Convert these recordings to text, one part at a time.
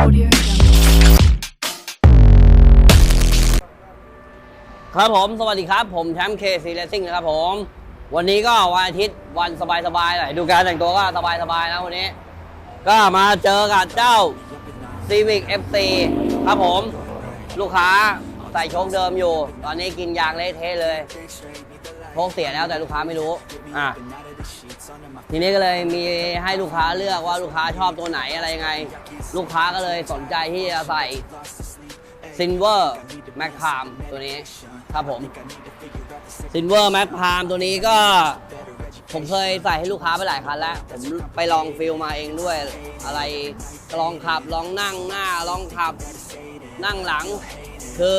ครับผมสวัสดีครับ ผมแชมป์เคซีเลซิ่งนะครับผม วันนี้ก็วันอาทิตย์วันสบายๆหน่อยดูการแต่งตัวก็สบายๆนะวันนี้ ก็มาเจอกับเจ้า Civic FC ครับผม ลูกค้า ใส่โชคเดิมอยู่ ตอนนี้กินยางเละเทะเลยโชคเสียแล้วแต่ลูกค้าไม่รู้อะทีนี้ก็เลยมีให้ลูกค้าเลือกว่าลูกค้าชอบตัวไหนอะไรยังไง ลูกค้าก็เลยสนใจที่จะใส่ซินเวอร์แม็กพามตัวนี้ครับผมซินเวอร์แม็กพามตัวนี้ก็ผมเคยใส่ให้ลูกค้าไปหลายคันแล้ว ผมไปลองฟิลมาเองด้วย อะไรลองขับลองนั่งหน้าลองขับ นั่งหลัง คือ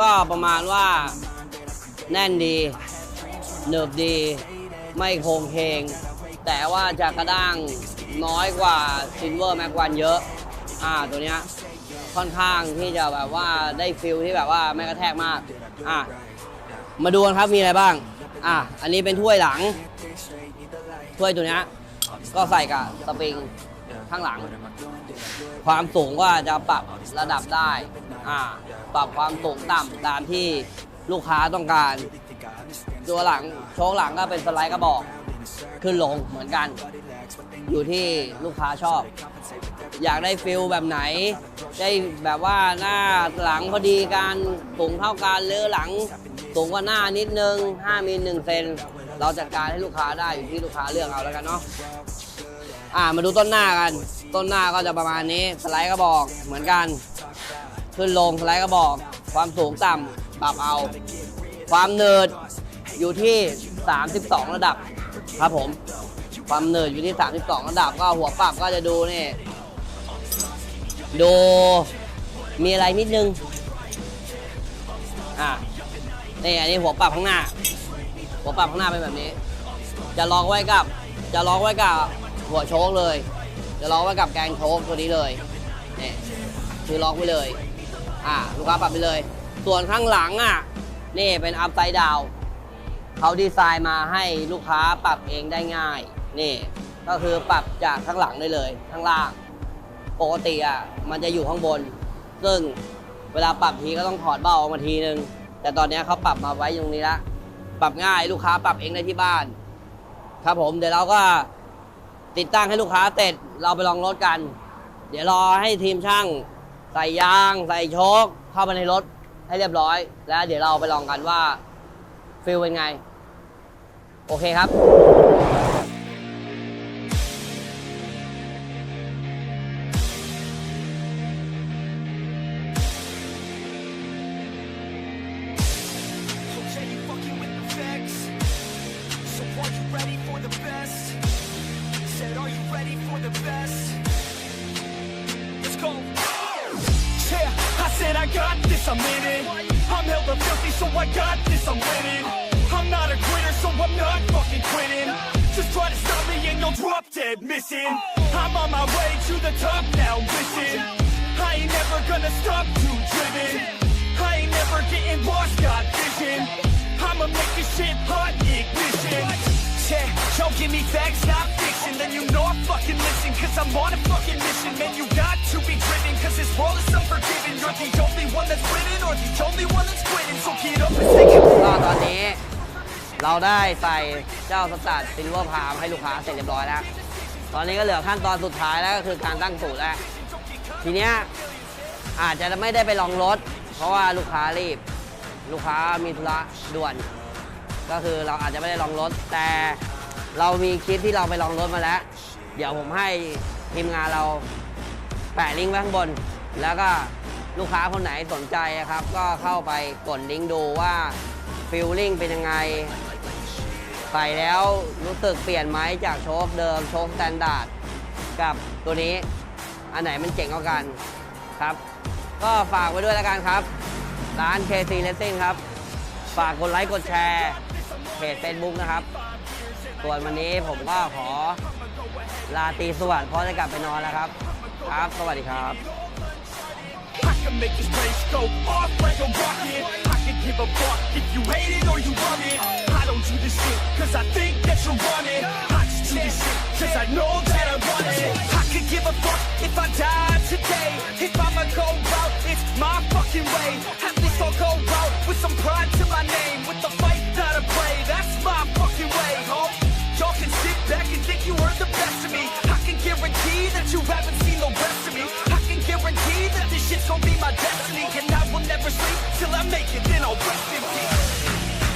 ก็ประมาณว่าแน่นดีเนิบดี ไม่โคงเคงแต่ว่าจะกระด้างน้อยกว่าซินเวอร์แม็กวันเยอะ อ่าตัวเนี้ยค่อนข้างที่จะแบบว่าได้ฟิลที่แบบว่าไม่กระแทกมาก อะมาดูกันครับมีอะไรบ้าง อะอันนี้เป็นถ้วยหลัง ถ้วยตัวเนี้ยก็ใส่กับสปริง ข้างหลัง ความสูงก็จะปรับระดับได้อ่าปรับความสูงต่ำตามที่ลูกค้าต้องการ ตัวหลังโชคหลังก็เป็นสไลด์กระบอก ขึ้นลงเหมือนกัน อยู่ที่ลูกค้าชอบ อยากได้ฟิลแบบไหน ได้แบบว่าหน้าหลังพอดีกันสูงเท่ากันหรือหลังสูงกว่าหน้านิดนึง5มิล1เซนเราจัดการให้ลูกค้าได้อยู่ที่ลูกค้าเลือกเอาแล้วกันเนาะ อ่ามาดูต้นหน้ากัน ต้นหน้าก็จะประมาณนี้สไลด์กระบอกเหมือนกัน ขึ้นลงสไลด์กระบอก ความสูงต่ำปรับเอา ความเนิร์ดอยู่ที่ 32 ระดับครับผม ความเนิร์ดอยู่ที่ 32 ระดับก็หัวปรับก็จะดูนี่ดูมีอะไรนิดนึง อะนี่อันนี้หัวปรับข้างหน้า หัวปรับข้างหน้าเป็นแบบนี้ จะลอกไว้กับ จะลอกไว้กับ หัวโชคเลยจะลอกไว้กับแกงโชคตัวนี้เลยนี่คือล็อกไว้เลย อะลูกค้าปรับไปเลย ส่วนข้างหลังอะ นี่เป็นอัพไซด์ดาวเขาดีไซน์มาให้ลูกค้าปรับเองได้ง่าย นี่ ก็คือปรับจากข้างหลังได้เลย ข้างล่าง ปกติอะ มันจะอยู่ข้างบน ซึ่งเวลาปรับทีก็ต้องถอดเบ้าออกมาทีนึง แต่ตอนนี้เขาปรับมาไว้ตรงนี้ละ ปรับง่ายลูกค้าปรับเองได้ที่บ้าน ครับผม เดี๋ยวเราก็ ติดตั้งให้ลูกค้าเสร็จเราไปลองรถกัน เดี๋ยวรอให้ทีมช่าง ใส่ยาง ใส่โชคเข้าไปในรถให้เรียบร้อย แล้วเดี๋ยวเราไปลองกันว่าฟิลเป็นไง โอเคครับ Yeah, I got this, I'm in it. I'm hella filthy, so I got this, I'm winning. I'm not a quitter, so I'm not fucking quitting. Just try to stop me and you'll drop dead missing. I'm on my way to the top now, listen. I ain't never gonna stop, too driven. I ain't never getting lost, got vision. I'ma make this shit hot, ignition. Yeah, don't give me facts. Then you know I fucking listen, cause I'm on a fucking mission. Man, you got to be driven, cause this world is unforgiving. You're the only one that's winning, or the only one that's quitting. So get up and take it. ก็ตอนนี้เราได้ใส่เจ้าสตาร์ทซิลเวอร์พามให้ลูกค้าเสร็จเรียบร้อยแล้ว ตอนนี้ก็เหลือขั้นตอนสุดท้ายแล้วก็คือการตั้งสูตรแล้ว ทีเนี้ยอาจจะไม่ได้ไปลองรถ เพราะว่าลูกค้ารีบ ลูกค้ามีธุระด่วน ก็คือเราอาจจะไม่ได้ลองรถแต่ เรามีคลิปที่เราไปลองรถมาแล้ว เดี๋ยวผมให้ทีมงานเราแปะลิงก์ไว้ข้างบน แล้วก็ลูกค้าคนไหนสนใจครับ ก็เข้าไปกดลิงก์ดูว่าฟิลลิ่งเป็นยังไงใส่แล้วรู้สึกเปลี่ยนไหมจากโชคเดิมโชคสแตนดาร์ดกับตัวนี้ อันไหนมันเจ๋งกว่ากันครับ ก็ฝากไว้ด้วยแล้วกันครับ ร้าน KC Racing ครับ ฝากกดไลค์กดแชร์เพจ Facebook นะครับ ส่วนวันนี้ผมก็ขอลาตีสวัสดิ์เพราะจะกลับไปนอนแล้วครับ ครับ สวัสดีครับ I can make this place go off like a rocket. I can give a fuck if you hate it or you love it. I don't do this shit cause I think that you're running. I just do this shit cause I know that I want it. I could give a fuck if I die today. If I